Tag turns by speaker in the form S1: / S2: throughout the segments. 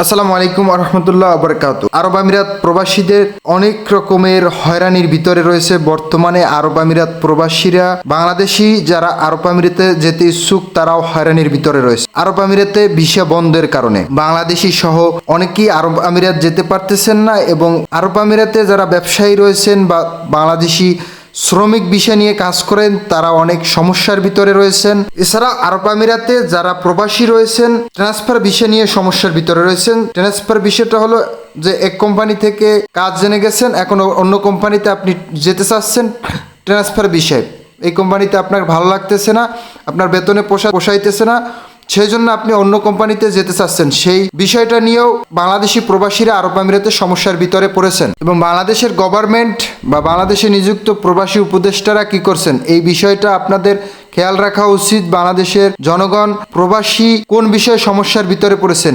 S1: আসসালামু আলাইকুম রহমতুল্লাহ আবরকাত আরব আমিরাত প্রবাসীদের অনেক রকমের হয়রানির ভিতরে রয়েছে। বর্তমানে আরব আমিরাত প্রবাসীরা, বাংলাদেশি যারা আরব আমিরাতে যেতে ইচ্ছুক, তারাও হয়রানির ভিতরে রয়েছে। আরব আমিরাতে ভিসা বন্ধের কারণে বাংলাদেশি সহ অনেকেই আরব আমিরাত যেতে পারতেছেন না এবং আরব আমিরাতে যারা ব্যবসায়ী রয়েছেন বা বাংলাদেশি শ্রমিক বিষয় নিয়ে কাজ করেন, তারা অনেক সমস্যার ভিতরে রয়েছেন। এছাড়া আরব আমিরাতে যারা প্রবাসী রয়েছেন ট্রান্সফার বিষয় নিয়ে সমস্যার ভিতরে রয়েছেন। ট্রান্সফার বিষয়টা হলো যে এক কোম্পানি থেকে কাজ জেনে গেছেন, এখন অন্য কোম্পানিতে আপনি যেতে চাচ্ছেন ট্রান্সফার বিষয় এই কোম্পানিতে আপনার ভালো লাগতেছে না, আপনার বেতনে পোষা পোষাইতেছে না। সেই জন্য আপনি অন্য কোম্পানিতে যেতে চাচ্ছেন, সেই বিষয়টা নিয়েও বাংলাদেশি প্রবাসীরা আরব আমিরাতে সমস্যার ভিতরে পড়েছেন। এবং বাংলাদেশের গভর্নমেন্ট বা বাংলাদেশে নিযুক্ত প্রবাসী উপদেষ্টারা কি করছেন? এই বিষয়টা আপনাদের খেয়াল রাখা উচিত। বাংলাদেশের জনগণ প্রবাসী কোন বিষয়ে সমস্যার ভিতরে পড়েছেন?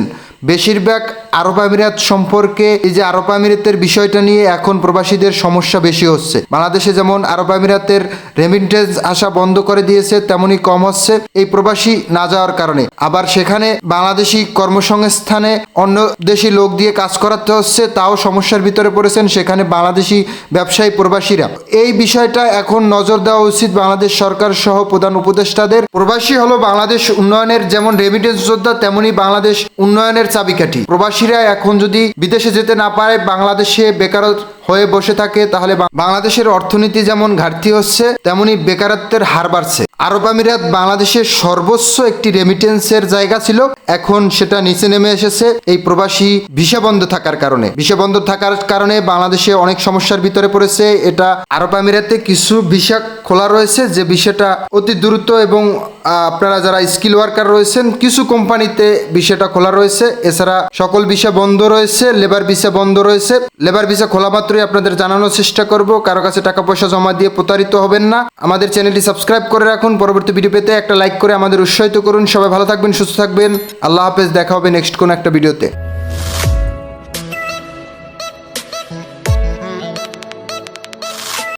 S1: বেশিরভাগ আরব আমিরাত সম্পর্কে এই যে আরব আমিরাতের বিষয়টা নিয়ে এখন প্রবাসীদের সমস্যা বেশি হচ্ছে। বাংলাদেশে যেমন আরব আমিরাতের রেমিটেন্স আসা বন্ধ করে দিয়েছে, তেমনি কম হচ্ছে এই প্রবাসী না যাওয়ার কারণে। আবার সেখানে বাংলাদেশি কর্মসংস্থানে অন্য দেশি লোক দিয়ে কাজ করাতে হচ্ছে, তাও সমস্যার ভিতরে পড়েছেন সেখানে বাংলাদেশি ব্যবসায়ী প্রবাসীরা। এই বিষয়টা এখন নজর দেওয়া উচিত বাংলাদেশ সরকার সহ প্রধান উপদেষ্টাদের। প্রবাসী হলো বাংলাদেশ উন্নয়নের যেমন রেমিটেন্স যোদ্ধা, তেমনি বাংলাদেশ উন্নয়নের চাবিকাঠি। প্রবাসীরা এখন যদি বিদেশে যেতে না পারে, বাংলাদেশে বেকার হয়ে বসে থাকে, তাহলে বাংলাদেশের অর্থনীতি যেমন ঘাটতি হচ্ছে, তেমনি বেকারত্বের হার বাড়ছে। আরব আমিরাত বাংলাদেশের সর্বোচ্চ একটি রেমিটেন্সের জায়গা ছিল। এখন সেটা নিচে নেমে এসেছে। এই প্রবাসী ভিসা বন্ধ থাকার কারণে। ভিসা বন্ধ থাকার কারণে বাংলাদেশে অনেক সমস্যার ভিতরে পড়েছে। এটা আরব আমিরাতে কিছু ভিসা খোলা রয়েছে, যে বিষয়টা অতি দ্রুত এবং আপনারা যারা স্কিল ওয়ার্কার রয়েছেন, কিছু কোম্পানিতে বিষয়টা খোলা রয়েছে। এছাড়া সকল বিষয় বন্ধ রয়েছে লেবার ভিসা বন্ধ রয়েছে। লেবার ভিসা খোলা মাত্রই আপনাদের জানানোর চেষ্টা করব। কারও কাছে টাকা পয়সা জমা দিয়ে প্রতারিত হবেন না। আমাদের চ্যানেলটি সাবস্ক্রাইব করে রাখুন। পরবর্তী ভিডিও পেতে একটা লাইক করে আমাদের উৎসাহিত করুন। সবাই ভালো থাকবেন, সুস্থ থাকবেন। আল্লাহ হাফেজ। দেখা হবে নেক্সট কোন একটা ভিডিওতে